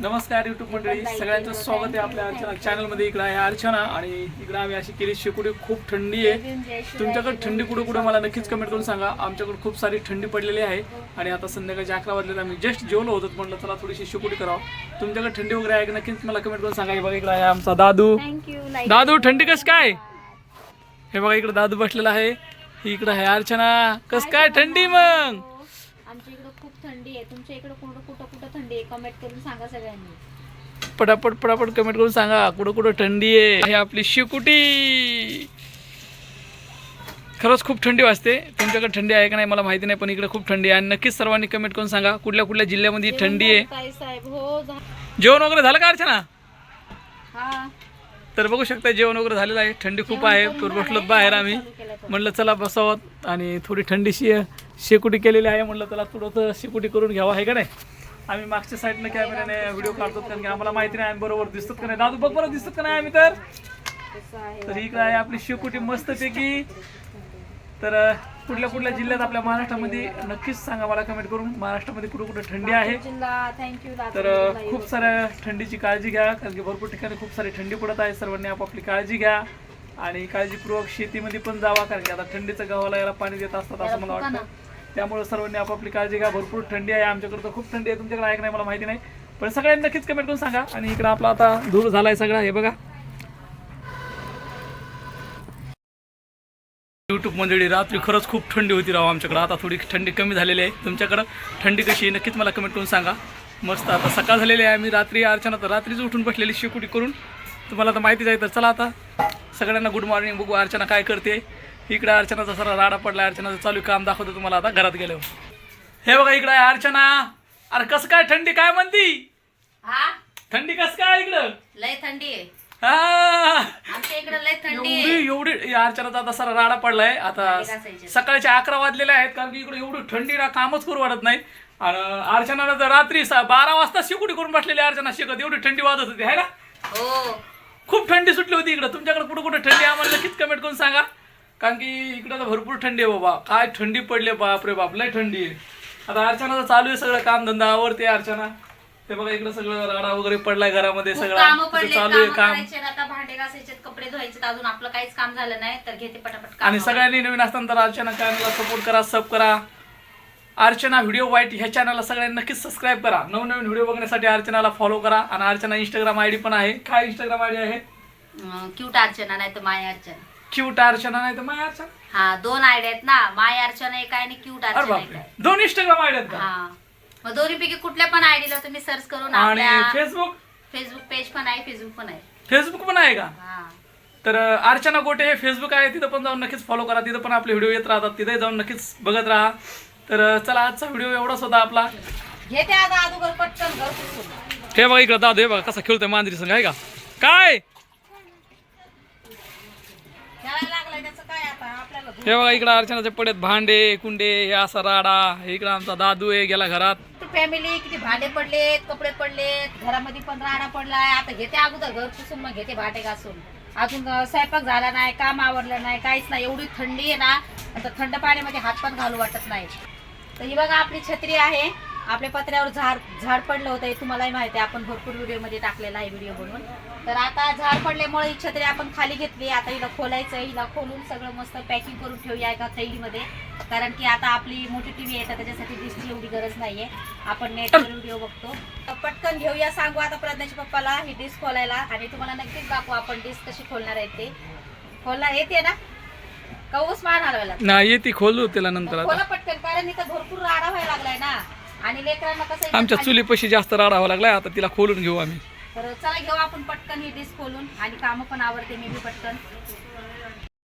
नमस्कार युट्यूब मंडळी सगळ्यांचं स्वागत आहे आपल्या अर्चना चॅनलमध्ये. इकडे आहे अर्चना आणि इकडे आम्ही अशी केली शेकुडी खूप थंडी आहे. तुमच्याकडे थंडी कुठं कुठं मला नक्कीच कमेंट करून सांगा. आमच्याकडे खूप सारी थंडी पडलेली आहे. आणि आता संध्याकाळचे अकरा वाजले आम्ही जस्ट जेवलो होतो म्हटलं चला थोडीशी शेकुडी करावं. तुमच्याकडे थंडी वगैरे आहे नक्कीच मला कमेंट करून सांगा. हे बघा इकडे आहे आमचा दादू. दादू थंडी कस काय? हे बघा इकडे दादू बसलेला आहे. इकडे आहे अर्चना. कस काय थंडी मग? आमच्या इकडे खूप थंडी आहे. तुमच्या इकडे कुठं कुठं कुठं थंडी आहे? कमेंट करून सांगा सगळ्यांनी. पटापट पटापट कमेंट करून सांगा. कुठं कुठं थंडी आहे? हे आपली शिकुटी. खरंच खूप थंडी वाजते. तुमच्याकडे थंडी आहे का नाही मला माहिती नाही पण इकडे खूप थंडी आहे. आणि नक्कीच सर्वांनी कमेंट करून सांगा. कुठल्या कुठल्या जिल्ह्यामध्ये थंडी आहे? हो जेवण वगैरे झालं का अर्चना? हा. तर बघू शकता जेवण वगैरे झालेलं आहे. थंडी खूप आहे. बसलो बाहेर आम्ही. म्हणलं चला बसावं आणि थोडी थंडीशी शेकुटी केलेली आहे म्हणलं चला थोडंसं शेकुटी करून घ्यावं आहे का नाही? आम्ही मागच्या साईडनं कॅमेऱ्याने व्हिडिओ काढतो कारण की आम्हाला माहिती नाही आम्ही बरोबर दिसतात का नाही? दादू बघ बरं दिसतात का नाही आम्ही तर? तर इकडे आहे आपली शेकुटी मस्तपैकी. तर अं, कुठल्या कुठल्या जिल्ह्यात आपल्या महाराष्ट्रामध्ये नक्कीच सांगा मला कमेंट करून. महाराष्ट्रामध्ये कुठं कुठं थंडी आहे? तर खूप साऱ्या थंडीची काळजी घ्या कारण की भरपूर ठिकाणी खूप सारी थंडी पडत आहे. सर्वांनी आपापली काळजी घ्या. आणि काळजीपूर्वक शेतीमध्ये पण जावा कारण की आता थंडीचं गव्हाला याला पाणी देत असतात असं मला वाटतं. त्यामुळे सर्वांनी आपापली काळजी घ्या भरपूर थंडी आहे आमच्याकडे तर खूप थंडी आहे तुमच्याकडे आहे नाही मला माहिती नाही. पण सगळ्यांनी नक्कीच कमेंट करून सांगा. आणि इकडं आपला आता धूर झालाय सगळा हे बघा. यूट्यूब मंडळी रात्री खरंच खूप थंडी होती राव आमच्याकडं. आता थोडी थंडी कमी झालेली आहे. तुमच्याकडं थंडी कशी आहे नक्कीच मला कमेंट करून सांगा. मस्त आता सकाळ झालेली आहे. आम्ही रात्री अर्चना तर रात्रीच उठून बसलेली शेकुटी करून तुम्हाला तर माहितीच आहे तर चला आता. सगळ्यांना गुड मॉर्निंग बघू अर्चना काय करते. इकडे अर्चनाचा सरा राडा पडला अर्चनाचं चालू काम दाखवतो तुम्हाला आता घरात गेल्यावर. हे बघा इकडे आहे अर्चना. अरे कसं काय थंडी काय म्हणती? हा? थंडी कसं काय इकडं? लय थंडी आहे. हा. थंडी एवढी एवढी अर्चनाचा आता सारा राडा पडलाय. आता. सकाळचे अकरा वाजलेले आहेत कारण की इकडे एवढी थंडीला कामच करू वाटत नाही. आणि अर्चनानं तर रात्री बारा वाजता शिकुटी करून बसलेली अर्चना. शिकत एवढी थंडी वाजत होती है ना? हो. थंडी सुटली होती इकडे. तुमच्याकडे कुठं कुठं थंडी आहे? आम्हाला नक्कीच कमेंट करून सांगा. कारण की इकडं तर भरपूर थंडी आहे बाबा. काय थंडी पडली बाप रे बाप. लय थंडी आहे. आता अर्चनाचं चालू आहे सगळं काम धंदा. आवडते अर्चना. ते बघा इकडं सगळं राडा वगैरे पडलाय घरामध्ये सगळं. काम तिचं पडले चालू आहे काम आता भांडे घासायचे कपडे धुवायचे अजून आपलं काहीच काम झालं नाही. तर घेते पटापट आणि सगळ्यांनी नवीन असताना तर अर्चना चॅनलला सपोर्ट करा सब करा. अर्चना व्हिडिओ वाईट ह्या चॅनलला सगळ्यांनी नक्कीच सबस्क्राईब करा. नवनवीन व्हिडिओ बघण्यासाठी अर्चनाला फॉलो करा. आणि अर्चना इंस्टाग्राम आयडी पण आहे. काय इंस्टाग्राम आयडी आहे? क्यूट अर्चना नाही तर माय अर्चना. क्यूट अर्चना नाही तर माय अर्चना? हा दोन आयडिया आहेत ना. माय अर्चना एक आहे आणि क्यूट अरे अर्चना एक बापरे आहे. दोन इंस्टाग्राम आयडी आहेत का? हा. मग दोन्ही पैकी कुठल्या पण आयडीला तुम्ही सर्च करून आणि आपल्या फेसबुक फेसबुक पेज पण आहे फेसबुक पण आहे. फेसबुक पण आहे का? हा. तर अं, अर्चना गोटे हे फेसबुक आहे तिथं पण जाऊन नक्कीच फॉलो करा. तिथं पण आपले व्हिडिओ येत राहतात. तिथे जाऊन नक्कीच बघत राहा. तर अं, चला आजचा व्हिडिओ एवढाच होता आपला. घेते आता अगोदर पटकन घर पुसून हे बघा इकडं दादू हे बघा कसा खेळतोय मांजरी संघ आहे का? काय खेळायला लागलाय त्याचं काय आता आपल्याला हे बघा इकडं अर्चनाचे पडेत भांडे कुंडे हे असा राडा. इकडं आमचा दादू आहे गेला घरात. फॅमिली किती भांडे पडलेत कपडे पडलेत घरामध्ये पण राडा पडलाय. आता घेते अगोदर घर पुसून मग घेते भांडे घासून. अजून स्वयंपाक झाला नाही काम आवरलं नाही काहीच नाही. एवढी थंडी आहे ना आता थंड पाण्यामध्ये हात पण घालू वाटत नाही. तर ही बघा आपली छत्री आहे. आपल्या पत्र्यावर झाड झाड पडलं होतं हे तुम्हालाही माहिती आहे. आपण भरपूर व्हिडिओमध्ये टाकलेला आहे व्हिडिओ बनवून तर आता झाड पडल्यामुळे ही छत्री आपण खाली घेतली. आता हिला खोलायचं हिला खोलून सगळं मस्त पॅकिंग करून ठेवूया एका थैलीमध्ये. कारण की आता आपली मोठी टीव्ही आहे तर त्याच्यासाठी डिशची एवढी गरज नाहीये. आपण नेटवर व्हिडिओ बघतो. पटकन घेऊया सांगू आता प्रज्ञाच्या पप्पाला ही डिश खोलायला. आणि तुम्हाला नक्कीच दाखवू आपण डिश कशी खोलणार आहे ते. खोलणार येते ना? कौस मान हलवायला नाही येते खोलू त्याला नंतर आता. खोला पटकन कारण इथं भरपूर राडा व्हायला लागलाय ना. आणि लेकरांना कसं इथं आमच्या चुलीपाशी जास्त राडा व्हावा लागलाय आता तिला खोलून घेऊ आम्ही. तर चला घेऊ आपण पटकन ही डिश खोलून. आणि कामं पण आवडते मी बी पटकन.